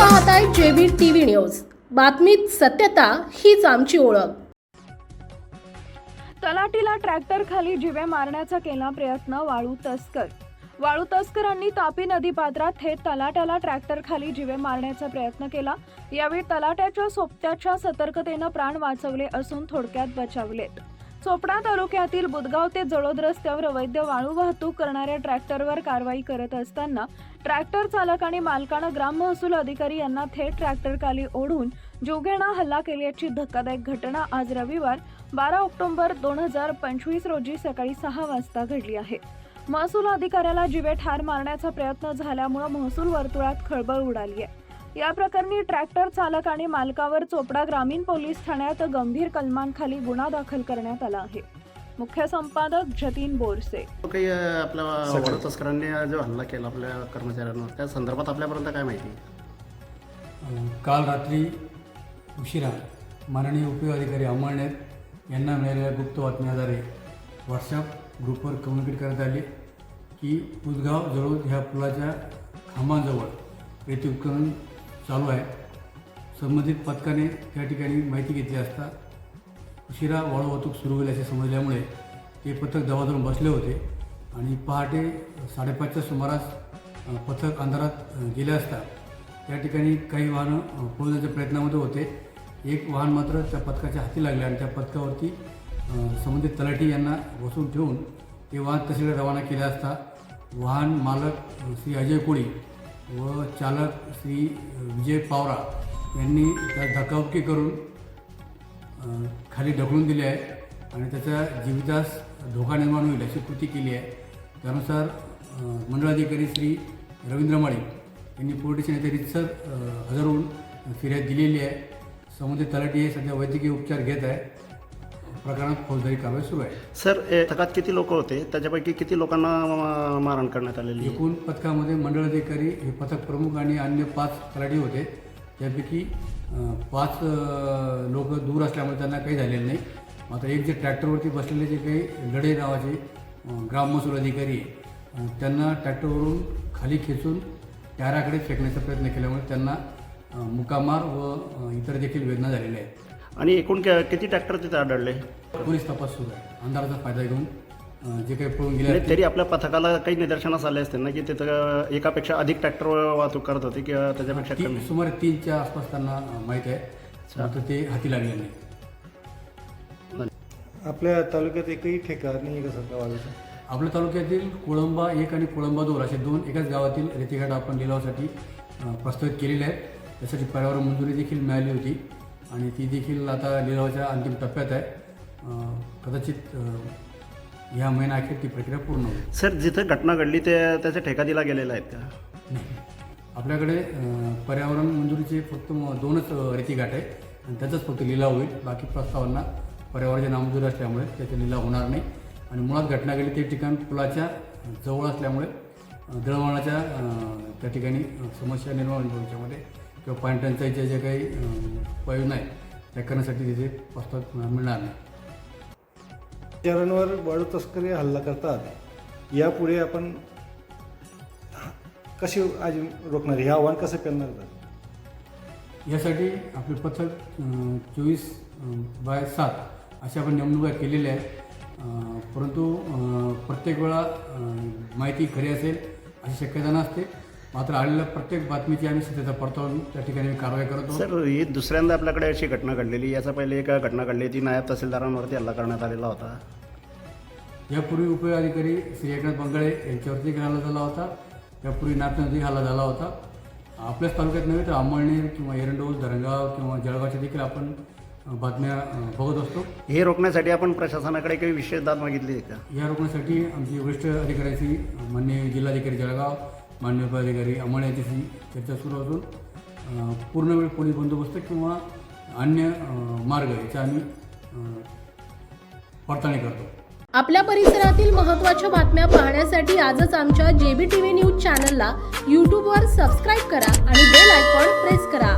पाहताय JB TV news. बातमीत सत्यता हीच आमची ओळख. तलाटीला ट्रॅक्टर खाली जिवे मारण्याचा केला प्रयत्न वाळू तस्कर. वाळू तस्करांनी तापी नदी पात्रात थेट तलाट्याला ट्रॅक्टर खाली जिवे मारण्याचा प्रयत्न केला. यावेळी तलाट्याच्या सोबत्याच्या सतर्कतेनं प्राण वाचवले असून थोडक्यात बचावलेत. चोपडा तालुक्यातील बुदगाव ते जळोद रस्त्यावर अवैध वाळू वाहतूक करणाऱ्या ट्रॅक्टरवर कारवाई करत असताना ट्रॅक्टर चालक आणि मालकानं ग्राम महसूल अधिकारी यांना थेट ट्रॅक्टरखाली ओढून जोगेणा हल्ला केल्याची धक्कादायक घटना आज रविवार बारा ऑक्टोबर दोन हजार पंचवीस रोजी सकाळी सहा वाजता घडली आहे. महसूल अधिकाऱ्याला जिवे ठार मारण्याचा प्रयत्न झाल्यामुळे महसूल वर्तुळात खळबळ उडाली आहे. या प्रकरणी ट्रॅक्टर चालक आणि मालकावर चोपडा ग्रामीण पोलीस ठाण्यात गंभीर कलमांखाली गुन्हा दाखल करण्यात आला आहे. मुख्य संपादक जतीन बोरसे. काही आपल्या वाढ तस्करांनी जो हल्ला केला आपल्या कर्मचाऱ्यांवर त्या संदर्भात आपल्यापर्यंत काय माहिती? काल रात्री उशिरा माननीय उपयोग अधिकारी अमळनेर यांना मिळालेल्या गुप्त बातम्याद्वारे व्हॉट्सअप ग्रुपवर कम्युनिकेट करण्यात आले की उदगाव जळोद ह्या पुलाच्या खांबाजवळ येथे उत्खनन चालू आहे. संबंधित पथकाने त्या ठिकाणी माहिती घेतली असता उशिरा वाळू वाहतूक सुरू होईल असे समजल्यामुळे ते पथक दबा बसले होते आणि पहाटे साडेपाचच्या सुमारास पथक अंधारात गेले असता त्या ठिकाणी काही वाहनं अ, पळवण्याच्या प्रयत्नामध्ये होते. एक वाहन मात्र त्या पथकाच्या हाती लागले आणि त्या पथकावरती संबंधित तलाठी यांना बसून ठेवून ते वाहन तसे रवाना केले असता वाहन मालक श्री अजय कोळी व चालक श्री विजय पावरा यांनी त्या धकावकी करून खाली ढकलून दिले आहे आणि त्याच्या जीवितास धोका निर्माण होईल अशी कृती केली आहे. त्यानुसार मंडळाधिकारी श्री रवींद्र माळी यांनी पोलीस येथे रितसर हजर होऊन फिर्याद दिलेली आहे. संबंधित तलाठी हे सध्या वैद्यकीय उपचार घेत आहे प्रकरणात फौजदारी कारवाई सुरू आहे. सर पथकात किती लोक होते? त्याच्यापैकी किती लोकांना मारहाण करण्यात आलेली आहे? एकूण पथकामध्ये मंडळ अधिकारी हे पथक प्रमुख आणि अन्य पाच तलाठी होते. त्यापैकी अ, पाच लोक दूर असल्यामुळे त्यांना काही झालेलं नाही. मात्र एक जे ट्रॅक्टरवरती बसलेले जे काही लढे नावाचे अ, ग्राम महसूल अधिकारी आहे, अ, त्यांना ट्रॅक्टरवरून खाली खेचून टायराकडे फेकण्याचा प्रयत्न केल्यामुळे त्यांना अ, मुकामार व अ, इतर देखील वेदना झालेल्या आहेत. आणि एकूण क- किती ट्रॅक्टर तिथे आढळले? पोलीस तपास सुरू आहे. अंधाराचा फायदा घेऊन जे काही पळून गेले म्हणजे तरी आपल्या पथकाला काही निदर्शनास आले असते ना की तिथं एकापेक्षा अधिक ट्रॅक्टर वाहतूक करत होते किंवा त्याच्यापेक्षा ती कमी? सुमारे तीनच्या आसपास त्यांना अ, माहीत आहे. मात्र ते हाती लागले नाही. आपल्या तालुक्यात एकही ठेका नाही आहे का सरकार वाढवतं आपल्या तालुक्यातील कोळंबा एक आणि कोळंबा दोन असे दोन एकाच गावातील रेतीघाट आपण लिलावासाठी अ, प्रस्तावित केलेले आहेत. त्यासाठी पर्यावरण मंजुरी देखील मिळाली होती. आणि ती देखील आता लिलावाच्या अंतिम टप्प्यात आहे. कदाचित ह्या महिन्याअखेर ती प्रक्रिया पूर्ण होईल. सर जिथं घटना घडली ते त्याच्या ठेका दिला गेलेला आहेत का? नाही. आपल्याकडे पर्यावरण मंजुरीचे फक्त म- दोनच रेतीघाट आहे आणि त्याचाच फक्त लिलाव होईल. बाकी प्रस्तावांना पर्यावरणाची नामंजुरी असल्यामुळे त्याचा लिलाव होणार नाही. आणि मुळात घटना घडली ते ठिकाण पुलाच्या जवळ असल्यामुळे अ, त्या ठिकाणी समस्या निर्माण होईल भविष्यामध्ये किंवा पाणी टंचाईच्या ज्या काही अ, योजना आहेत त्या करण्यासाठी तिथे प्रस्ताव मिळणार नाही. शहरांवर वाळू तस्करी हल्ला करतात. यापुढे आपण कशी आज रोखणार? हे आव्हान कसं तर यासाठी आपले पथक चोवीस बाय सात अशा आपण नेमणुका केलेल्या आहेत परंतु प्रत्येक वेळा माहिती खरी असेल अशी शक्यता नसते. मात्र आलेल्या प्रत्येक बातमीची आम्ही सत्यता पडताळून त्या ठिकाणी कारवाई करतो सर ही दुसऱ्यांदा आपल्याकडे अशी घटना घडलेली याचा पहिले एक घटना घडली ती नायब तहसीलदारांवरती हल्ला करण्यात आलेला होता. यापूर्वी उपयोग अधिकारी श्री एकनाथ बंगाळे यांच्यावरती हल्ला झाला होता. यापूर्वी नागपूरमध्ये हल्ला झाला होता. आपल्याच तालुक्यात नव्हे तर अंमळनेर किंवा एरंडोल धरणगाव किंवा जळगावच्या देखील आपण बातम्या बघत असतो. हे रोखण्यासाठी आपण प्रशासनाकडे काही विशेष दाद मागितली का? या रोखण्यासाठी आमची वरिष्ठ अधिकाऱ्याची माननीय जिल्हाधिकारी जळगाव मान्य पदाधिकारी अंमळ यांच्याशी चर्चा सुरू असून पूर्ण वेळ पोलीस बंदोबस्त किंवा अन्य मार्ग याचा आम्ही पडताळणी करतो. आपल्या परिसरातील महत्त्वाच्या बातम्या पाहण्यासाठी आजच आमच्या जेबी टीव्ही न्यूज चॅनलला यूट्यूबवर सबस्क्राईब करा आणि बेल आयकॉन प्रेस करा.